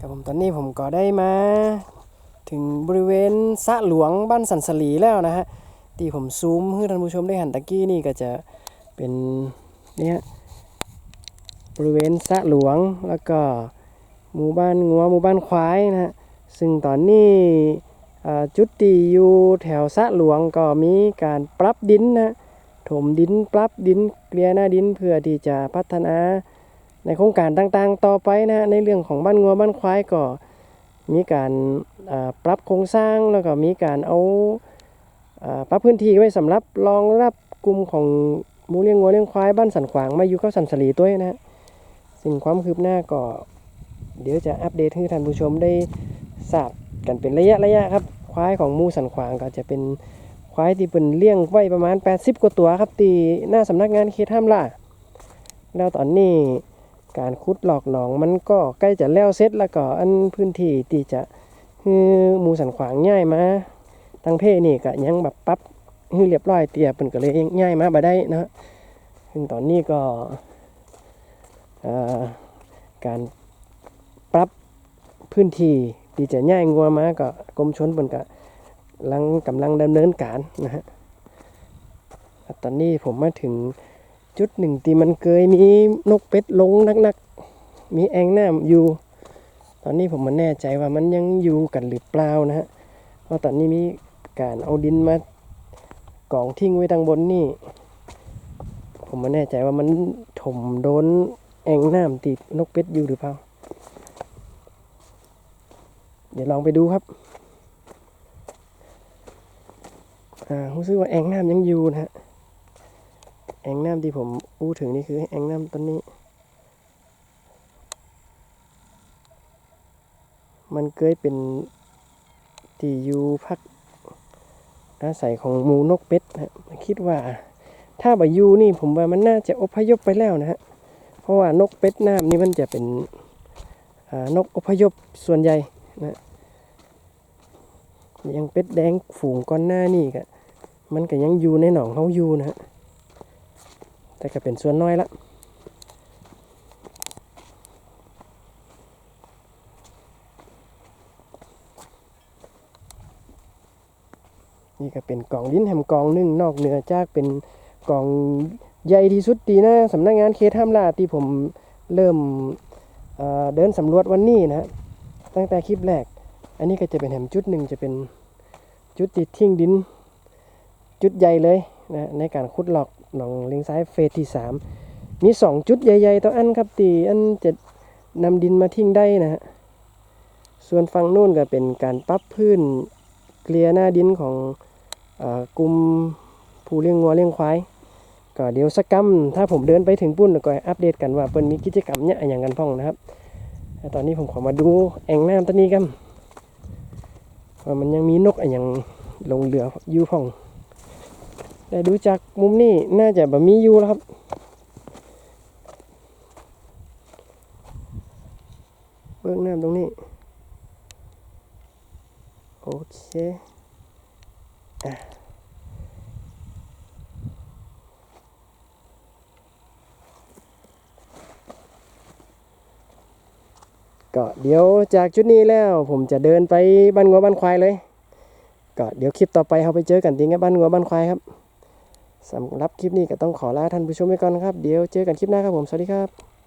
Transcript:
ครับผมตอนนี้ผมก็ได้มา ถึงบริเวณสะหลวงบ้านสันสลีแล้วนะฮะที่ผมซูมให้ท่านผู้ชมได้หันตะกี้นี่ก็จะเป็นเนี่ยบริเวณสะหลวงแล้วก็หมู่บ้านงัวหมู่บ้านควายนะฮะซึ่งตอนนี้จุดที่อยู่แถวสะหลวงก็มีการปรับดินนะถมดินปรับดินเกลียหน้าดินเพื่อที่จะพัฒนา ในโครงการต่างๆ ต่อไปนะฮะในเรื่องของบ้านงัวบ้านควายก็มีการปรับโครงสร้างแล้วก็มีการเอาปรับพื้นที่ไว้สำหรับรองรับกลุ่มของมูเลี้ยงงัวเลี้ยงควายบ้านสันขวางมาอยู่เข้าสันสลีตัวยนะฮะสิ่งความคืบหน้าก็เดี๋ยวจะอัปเดตให้ท่านผู้ชมได้ทราบกันเป็นระยะระยะครับ ควายของมูสันขวางก็จะเป็นควายที่เป็นเลี้ยงไว้ประมาณ 80 กว่าตัวครับที่หน้าสำนักงานเขตห้ามล่าแล้วตอนนี้ การขุดหลอกหนอง มันก็ใกล้จะแล้วเสร็จแล้วก็อันพื้นที่ที่จะฮือมูสันขวางง่ายมาทางเพนี่ก็ยังแบบปับให้เรียบร้อยเตียเปิ่นก็เลยง่ายมาบ่ได้นะซึ่งตอนนี้ก็การปรับพื้นที่ที่จะง่ายงัวมาก็กรมชนเปิ่นก็กำลังกำลังดำเนินการนะฮะตอนนี้ผมมาถึง จุดหนึ่งที่มันเคยมีนกเป็ดลงนักๆ มีแองน้ำอยู่ ตอนนี้ผมมันแน่ใจว่ามันยังอยู่กันหรือเปล่านะฮะ เพราะตอนนี้มีการเอาดินมากองทิ้งไว้ทางบนนี่ ผมมันแน่ใจว่ามันถมโดนแองน้ำติดนกเป็ดอยู่หรือเปล่า เดี๋ยวลองไปดูครับอ่ารู้สึกว่าแองน้ำยังอยู่นะฮะ แอ่งน้ำที่ผมอู้ถึงนี่คือแอ่งน้ำต้นนี้ มันเคยเป็นที่อยู่พักอาศัยของหมูนกเป็ดนะฮะคิดว่า ถ้าบายูนี่ผมว่ามันน่าจะอพยพไปแล้วนะฮะเพราะว่านกเป็ดน้ำนี่มันจะเป็นนกอพยพส่วนใหญ่นะยังเป็ดแดงฝูงก้อนหน้านี่ก็มันก็ยังอยู่ในหนองเขาอยู่นะฮะ แต่ก็เป็นส่วนน้อยละนี่ก็เป็นกล่องลิ้นแหมกล่องหนึ่งนอกเหนือจากเป็นกล่องใหญ่ที่สุดดีนะสำนักงานเขตห้ามลาที่ผมเริ่มเเดินสำรวจวันนี้นะฮะตั้งแต่คลิปแรก อันนี้ก็จะเป็นแหมจุดหนึ่งจะเป็นจุดติดทิ้งดิน จุดใหญ่เลย นะในการขุดหลอกหนองเลงซ้ายเฟสที่สามมีสองจุดใหญ่ๆต่ออันครับตีอันจะนำดินมาทิ้งได้นะฮะส่วนฝั่งนู้นก็เป็นการปรับพื้นเกลียหน้าดินของอกลุ่มผู้เลี้ยงงัวเลี้ยงควายก็เดี๋ยวสักกัมถ้าผมเดินไปถึงปุ้นก็อัปเดตกันว่าเปิ้นมีกิจกรรมเนี่ยอย่างกันพ่องนะครับตอนนี้ผมขอมาดูแอ่งน้ำตัวนี้กันว่ามันยังมีนกอย่างลงเรืออยู่พ่อง แต่ดูจากมุมนี้น่าจะแบบมีอยู่แล้วครับ เบื้องน้ำตรงนี้ โอเคอะก็เดี๋ยวจากจุดนี้แล้วผมจะเดินไปบ้านงัวบ้านควายเลย ก็เดี๋ยวคลิปต่อไปเราไปเจอกันที่งบ้านงัวบ้านควายครับ สำหรับคลิปนี้ก็ต้องขอลาท่านผู้ชมไปก่อนครับ เดี๋ยวเจอกันคลิปหน้าครับผม สวัสดีครับ